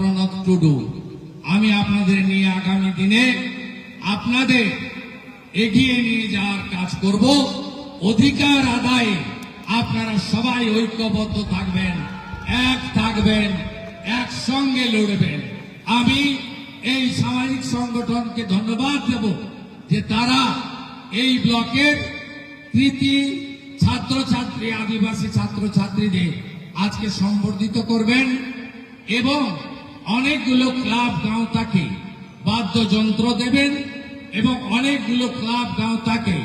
প্রণব টুডু আমি আপনাদের নিয়ে আগামী দিনে আপনাদের এগিয়ে নিয়ে যাওয়ার কাজ করব। অধিকার আদায়ে আপনারা সবাই ঐক্যবদ্ধ থাকবেন, এক থাকবেন, একসঙ্গে লড়বেন। আমি এই সামাজিক সংগঠনকে ধন্যবাদ দেব যে তারা এই ব্লকের কৃতি ছাত্রছাত্রী, আদিবাসী ছাত্রছাত্রীদের আজকে সম্বর্ধিত করবেন এবং অনেকগুলো ক্লাব গাঁও তাকে বাদ্যযন্ত্র দেবেন এবং অনেকগুলো ক্লাব গাঁও তাকে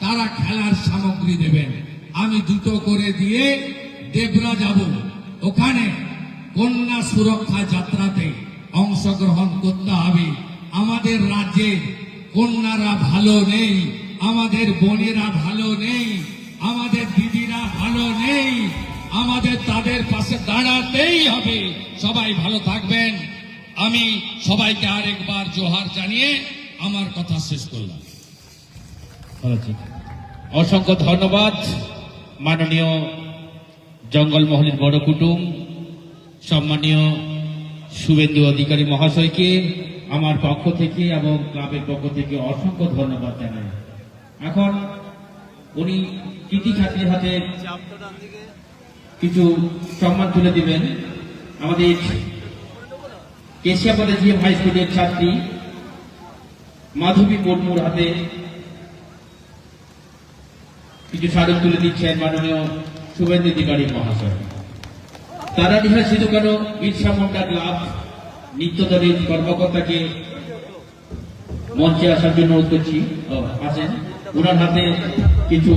তারা খেলার সামগ্রী দেবেন। আমি দুটো করে দিয়ে দেবরা যাব। ওখানে কন্যা সুরক্ষা যাত্রাতে অংশগ্রহণ করতে হবে। আমাদের রাজ্যে কন্যারা ভালো নেই, আমাদের বোনেরা ভালো নেই, আমাদের দিদিরা ভালো নেই। আমাদের তাদের পাশে দাঁড়াতেই হবে। সবাই ভালো থাকবেন। আমি সবাইকে আরেকবার জোহার জানিয়ে আমার কথা শেষ করলাম। অসংখ্য ধন্যবাদ। মাননীয় জঙ্গলমহলের বড় কুটুম, সম্মানীয় শুভেন্দু অধিকারী মহাশয়কে, আমার পক্ষ থেকে এবং ক্লাবের পক্ষ থেকে অসংখ্য ধন্যবাদ জানাই। এখন উনি কৃতি ছাত্রীর হাতে কিছু সম্মান তুলে দিবেন আমাদের কেশিয়াপাড়া জিএম হাই স্কুলের ছাত্রী মাধবী মুর্মুর হাতে কিছু স্মারক তুলে দিচ্ছেন মাননীয় শুভেন্দু অধিকারী মহাশয়। তারা নিহা সিধু কেন বিরসা মুন্ডা ক্লাব নিত্যদলের কর্মকর্তাকে মঞ্চে আসার জন্য অনুরোধ করছি ওনার হাতে কিছু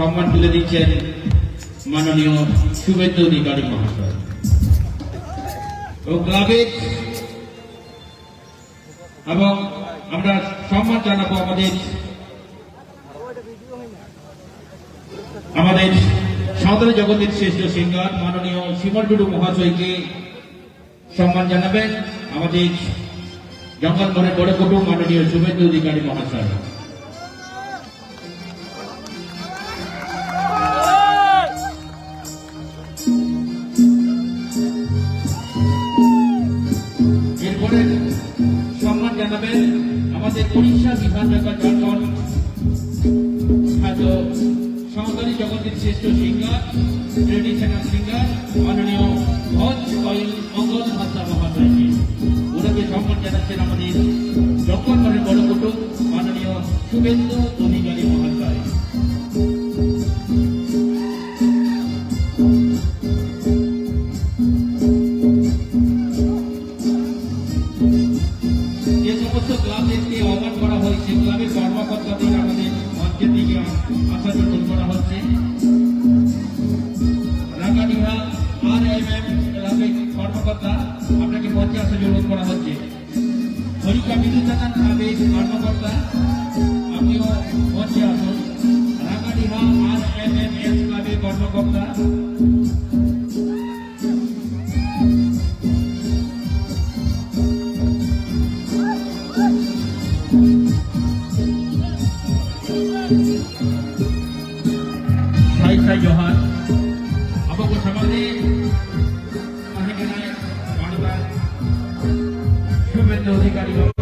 সম্মান তুলে দিচ্ছেন মাননীয় শুভেন্দু অধিকারী মহাশয়। এবং আমরা সম্মান জানাব আমাদের আমাদের সাঁওতালি জগতের শ্রেষ্ঠ সিঙ্গার মাননীয় শিমল টুডু মহাশয়কে সম্মান জানাবেন আমাদের জঙ্গল মনে বড় কুটুম মাননীয় শুভেন্দু অধিকারী মহাশয়। সাঁওতালি জগতের শ্রেষ্ঠ সিঙ্গার ট্রেডিশনাল সিঙ্গার, মাননীয় ভজ কয়েল মঙ্গল হাসা মহাশয়কে। ওনাকে সম্মান জানাচ্ছেন আমাদের বড় কুটুম, মাননীয় শুভেন্দু কাবিরুজ্জামান সাবেক কর্মকর্তা আমিও মঞ্চে আসুন Rangadiha R M M S ক্লাবের কর্মকর্তা সাইসাই জোহার আমাকে সমাজে শুভেন্দু অধিকারী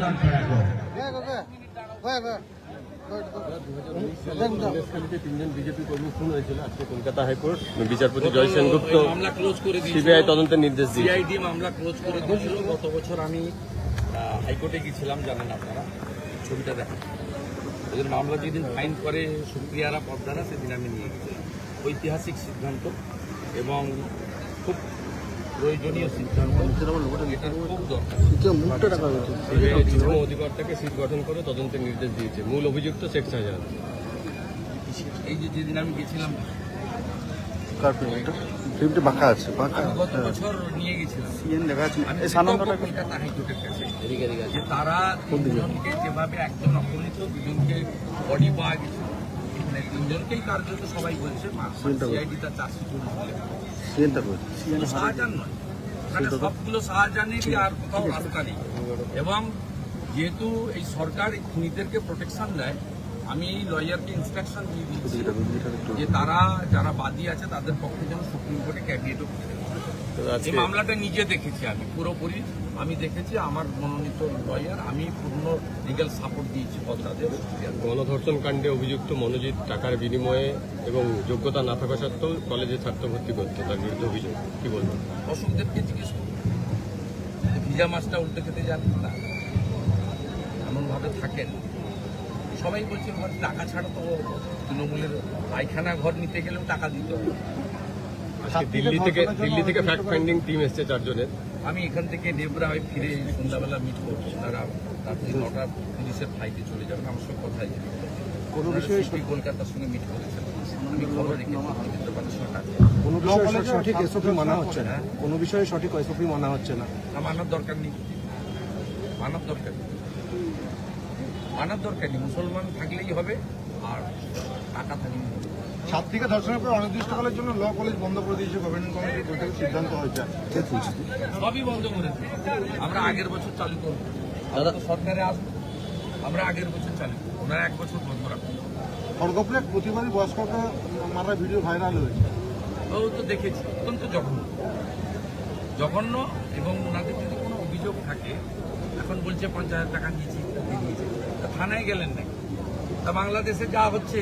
অবদান তিনজন বিজেপি কর্মী হয়েছিল আজকে কলকাতা হাইকোর্ট বিচারপতি জয় সেনগুপ্ত সিবিআই তদন্তের নির্দেশ দিয়ে সিআইডি মামলা ক্লোজ করে দিয়েছিল। গত বছর আমি হাইকোর্টে গিয়েছিলাম জানেন আপনারা? ছবিটা দেখেন। ওদের মামলা যেদিন ফাইন করে সুপ্রিয়ারা পদ্মারা সেদিন আমি নিয়ে গেছিলাম ঐতিহাসিক সিদ্ধান্ত এবং খুব প্রয়োজনীয় অধিকর্তাকে সিট গঠন করে তদন্তের নির্দেশ দিয়েছে। মূল অভিযুক্ত শেখ শাহজাহান এই যে যেদিন আমি গেছিলাম ফিল্মটা বাঁকা আছে বাঁকা। গত বছর নিয়ে গেছিলাম। সিএন দেখা যাচ্ছে আমি সানন্দটা কলকাতা হাইকোর্টের কাছে। যে তারা তিনজনকে যেভাবে একজন অপহৃত দুজনকে বডি গেছে মানে তিনজনকেই কার্যত সবাই বলছে। সিআইডি তার চার্জশিট সিএনটা শাহজাহান নয়। ওখানে সবগুলো শাহজাহানেরই আর কোথাও রাস্তা নেই। এবং যেহেতু এই সরকার খুনিদেরকে প্রোটেকশন দেয় আমি লয়ারকে ইনস্ট্রাকশন দিয়ে দিচ্ছি যে তারা যারা বাদী আছে তাদের পক্ষে যেন সুপ্রিম কোর্টে ক্যাবিনেটও তো এই মামলাটা নিজে দেখেছি আমি পুরোপুরি আমি দেখেছি আমার মনোনীত লয়ার আমি পূর্ণ লিগ্যাল সাপোর্ট দিয়েছি পদ্মাদের গণধর্ষণ কাণ্ডে অভিযুক্ত মনোজিৎ টাকার বিনিময়ে এবং যোগ্যতা না থাকা সত্ত্বেও কলেজে ছাত্র ভর্তি করতে তার বিরুদ্ধে অভিযোগ। কি বলবেন? অশোকদেবকে জিজ্ঞেস করুন। ভিজা মাছটা উল্টে খেতে জানেন না। এমনভাবে থাকেন। সবাই বলছে টাকা ছাড়া তো তৃণমূলের পায়খানা ঘর নিতে গেলেও টাকা দিতে হবে। দিল্লি থেকে দিল্লি থেকে ফ্যাক্ট ফাইন্ডিং টিম এসছে চারজনের। আমি এখান থেকে নেবরা হয়ে ফিরে সন্ধ্যাবেলা মিট করব তারা রাত্রি নটা পুলিশের ফ্লাইটে চলে যাবেন। আমার সঙ্গে কথা হয়েছে কোনো বিষয়ে কলকাতার সঙ্গে মিট করেছেন আমি খবর করছি। কোনো বিষয়ে সঠিক এসওপি মানা হচ্ছে না। কোনো বিষয়ে সঠিক এসওপি মানা হচ্ছে না। না মানার দরকার নেই। মানার দরকার নেই। মানার দরকার নেই। মুসলমান থাকলেই হবে আর টাকা থাকলেই হবে। ছাত্রীকে ধর্ষণের পর অনির্দিষ্টকালের জন্য ল কলেজ বন্ধ করে দিয়েছে গভর্নমেন্ট কমিটির বৈঠকে সিদ্ধান্ত হয়েছে। সবই বন্ধ করেছে। আমরা আগের বছর চালু করব। আমরা তো সরকারে আসব। আমরা আগের বছর চালু করব। ওনারা এক বছর বন্ধ রাখব খড়গপুরে প্রতিবারই বয়স্ককে মারা ভিডিও ভাইরাল হয়েছে। ও তো দেখেছি। অত্যন্ত জঘন্য। জঘন্য এবং ওনাদের যদি কোনো অভিযোগ থাকে এখন বলছে পঞ্চাশ হাজার টাকা নিয়েছি তা থানায় গেলেন নাকি? তা বাংলাদেশে যা হচ্ছে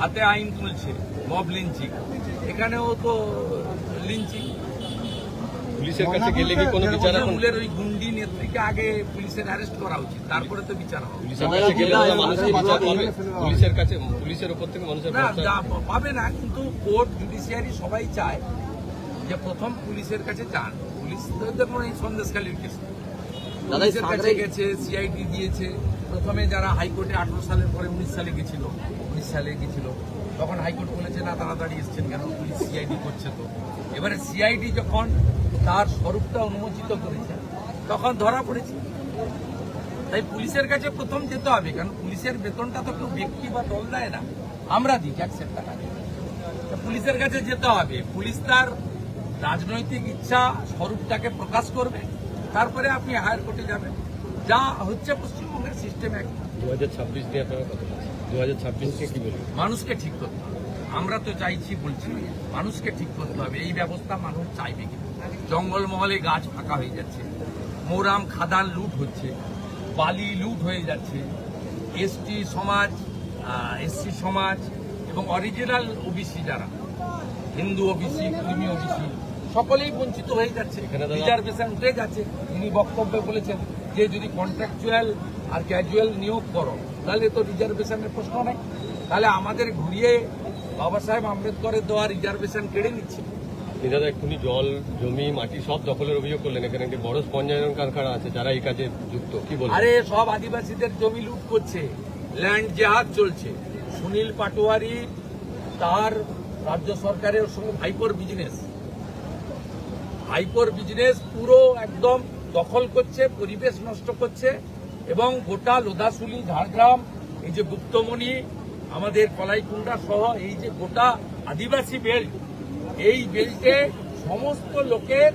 হাতে আইন তুলছে মব লিঞ্চিং। এখানেও তো লিঞ্চিং। পুলিশের কাছে গেলে কি কোনো বিচার এখন? তৃণমূলের ওই গুন্ডি নেত্রীকে আগে পুলিশের অ্যারেস্ট করা উচিত তারপরে তো বিচার হবে। পুলিশের কাছে গেলে মানুষের বিচার পাবে। পুলিশের কাছে পুলিশের উপর থেকে মানুষের না পাবে না কিন্তু কোর্ট জুডিশিয়ারি সবাই চায় যে প্রথম পুলিশের কাছে যান। পুলিশ তো যেমন এই সন্দেশখালীর কেস পুলিশের কাছে গেছে সিআইডি দিয়েছে। প্রথমে যারা হাইকোর্টে আঠারো সালের পরে উনিশ সালে গেছিল উনিশ সালে গেছিল তখন হাইকোর্ট বলেছে না তাড়াতাড়ি এসছেন কেন? পুলিশ সিআইডি করছে তো। এবারে সিআইডি যখন তার স্বরূপটা উন্মোচিত করেছে তখন ধরা পড়েছে। তাই পুলিশের কাছে প্রথম যেতে হবে কারণ পুলিশের বেতনটা তো কেউ ব্যক্তি বা দল দেয় না। আমরা দিই ট্যাক্সের টাকা। পুলিশের কাছে যেতে হবে। পুলিশ তার রাজনৈতিক ইচ্ছা স্বরূপটাকে প্রকাশ করবে। তারপরে আপনি হায়ার কোর্টে যাবেন। যা হচ্ছে পশ্চিমবঙ্গের সিস্টেম এক। দু হাজার ছাব্বিশ আপনারা কথা দু হাজার কি বলবেন? মানুষকে ঠিক করতে হবে। আমরা তো চাইছি বলছি মানুষকে ঠিক করতে হবে। এই ব্যবস্থা মানুষ চাইবে কি? জঙ্গলমহলে গাছ ফাঁকা হয়ে যাচ্ছে। মোরাম খাদান লুট হচ্ছে। বালি লুট হয়ে যাচ্ছে। এসটি সমাজ এসসি সমাজ এবং অরিজিনাল ওবিসি যারা। হিন্দু ওবিসি কর্মী ওবিসি সকলেই বঞ্চিত হয়ে যাচ্ছে। রিজার্ভেশন উঠে যাচ্ছে। তিনি বক্তব্যে বলেছেন যে যদি কন্ট্রাকচুয়াল আর ক্যাজুয়াল নিয়োগ করো তাহলে তো রিজার্ভেশনের প্রশ্ন নেই। তাহলে আমাদের ঘুরিয়ে বাবা সাহেব আম্বেদকরের দেওয়া রিজার্ভেশন কেড়ে নিচ্ছে। দাদা এক্ষুনি জল জমি মাটি সব দখলের অভিযোগ করলেন। এখানে একটি বড় স্পঞ্জায়ন কারখানা আছে যারা এই কাজে যুক্ত। কি বলবেন? আরে সব আদিবাসীদের জমি লুট করছে। ল্যান্ড জেহাদ চলছে। সুনীল পাটোয়ারি তার রাজ্য সরকারের সঙ্গে ভাইপোর বিজনেস ভাইপোর বিজনেস পুরো একদম দখল করছে পরিবেশ নষ্ট করছে এবং গোটা লোধাশুলি ঝাড়গ্রাম এই যে গুপ্তমণি আমাদের কলাইকুণ্ডা সহ এই যে গোটা আদিবাসী বেল্ট এই বেল্টে সমস্ত লোকের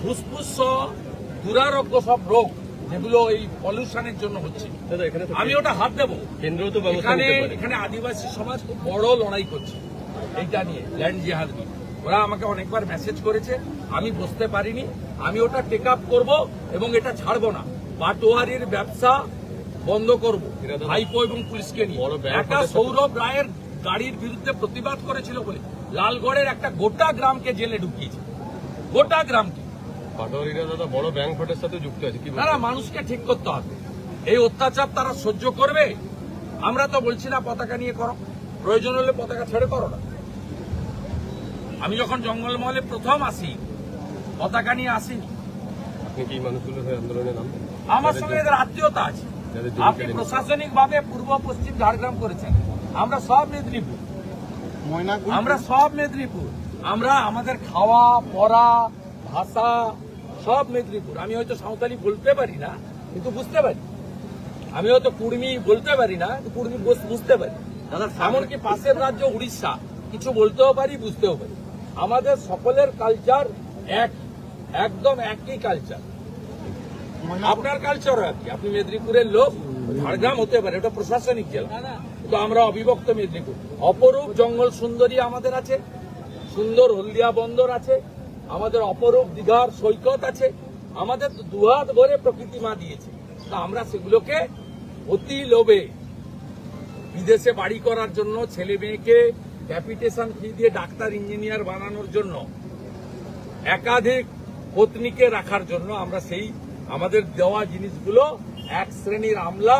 ফুসফুস সহ দুরারোগ্য সব রোগ যেগুলো এই পলিউশনের জন্য হচ্ছে। আমি ওটা হাত দেবো। কেন্দ্র তো এখানে এখানে আদিবাসী সমাজ খুব বড় লড়াই করছে। এইটা নিয়ে ল্যান্ড জিহাদ নিয়ে। ওরা আমাকে অনেকবার মেসেজ করেছে আমি বুঝতে পারিনি আমি ওটা টেক আপ করব এবং এটা ছাড়বো না। পাটোয়ারির ব্যবসা বন্ধ করব ভাইপো এবং পুলিশকে নিয়ে। একটা সৌরভ রায়ের গাড়ির বিরুদ্ধে প্রতিবাদ করেছিল বলে লালগড়ের একটা গোটা গ্রামকে জেলে ঢুকিয়েছে। গোটা গ্রামকে। পাটোয়ারিরা দাদা বড় ব্যাংক সাথে যুক্ত আছে তারা মানুষকে ঠিক করতে হবে। এই অত্যাচার তারা সহ্য করবে? আমরা তো বলছি না পতাকা নিয়ে করো। প্রয়োজন হলে পতাকা ছেড়ে করো না। আমি যখন জঙ্গলমহলে প্রথম আসি পতাকা নিয়ে আসিনি। আমার সঙ্গে এদের আত্মীয়তা আছে। আপনি প্রশাসনিক ভাবে পূর্ব পশ্চিম ঝাড়গ্রাম করেছেন। আমরা সব মেদিনীপুর। আমরা সব মেদিনীপুর। আমরা আমাদের খাওয়া পড়া ভাষা সব মেদিনীপুর। আমি হয়তো সাঁওতালি বলতে পারি না কিন্তু বুঝতে পারি। আমি হয়তো কুর্মি বলতে পারি না কিন্তু কুর্মি বুঝ- বুঝতে পারি। এমনকি পাশের রাজ্য উড়িষ্যা। কিছু বলতেও পারি বুঝতেও পারি। আমাদের সকলের কালচার এক একদম একই কালচার আপনার কালচার কি? আপনি মেদিনীপুরের লোক ঝাড়গ্রাম হতে পারে ওটা প্রশাসনিক জেলা। তো আমরা অবিভক্ত মেদিনীপুর। অপরূপ জঙ্গল সুন্দরী আমাদের আছে সুন্দর হলদিয়া বন্দর আছে আমাদের অপরূপ দীঘার সৈকত আছে আমাদের দুহাত ভরে প্রকৃতি মা দিয়েছে। তা আমরা সেগুলোকে অতি লোভে বিদেশে বাড়ি করার জন্য ছেলে মেয়েকে ক্যাপিটেশন ফি দিয়ে ডাক্তার ইঞ্জিনিয়ার বানানোর জন্য একাধিক পত্নীকে রাখার জন্য আমরা সেই আমাদের দেওয়া জিনিসগুলো এক শ্রেণির আমলা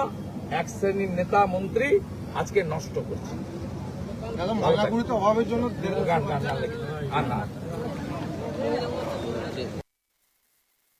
এক শ্রেণির নেতা মন্ত্রী আজকে নষ্ট করছে। অভাবের জন্য